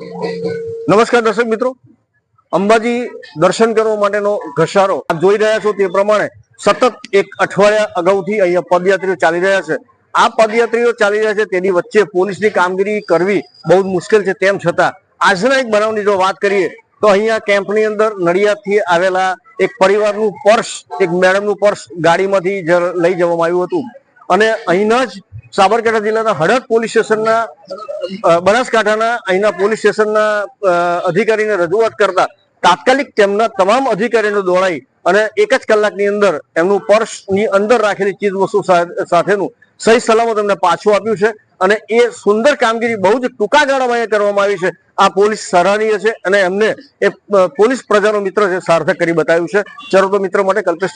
નમસ્કાર દર્શક મિત્રો. અંબાજી દર્શન કરવા માટેનો ઘસારો આપ જોઈ રહ્યા છો તે પ્રમાણે સતત એક અઠવાડિયા અગાઉથી અહીંયા પદયાત્રીઓ ચાલી રહ્યા છે. આ પદયાત્રીઓ ચાલી રહ્યા છે તેની વચ્ચે પોલીસની કામગીરી કરવી બહુ મુશ્કેલ છે. તેમ છતાં આજના એક બનાવની જો વાત કરીએ તો અહીંયા કેમ્પની અંદર નડિયાદથી આવેલા એક પરિવારનું પર્સ, એક મેડમનું પર્સ ગાડીમાંથી લઈ જવામાં આવ્યું હતું. અને અહીંના જ સાબરકાંઠા જિલ્લાના હળદ પોલીસ સ્ટેશનના બનાસકાંઠાના, અહીંના પોલીસ સ્ટેશનના અધિકારીને રજૂઆત કરતા તાત્કાલિક તેમના તમામ અધિકારીને દોડાઈ અને એક જ કલાકની અંદર એમનું પર્સની અંદર રાખેલી ચીજ વસ્તુ સાથેનું સહી સલામત એમને પાછું આપ્યું છે અને એ સુંદર કામગીરી બહુ જ ટૂંકા ગાળામાં અહીંયા કરવામાં આવી છે. આ પોલીસ સરાહનીય છે અને એમને એ પોલીસ પ્રજાનો મિત્ર છે, સાર્થક કરી બતાવ્યું છે. ચલો તો મિત્રો માટે કલ્પેશ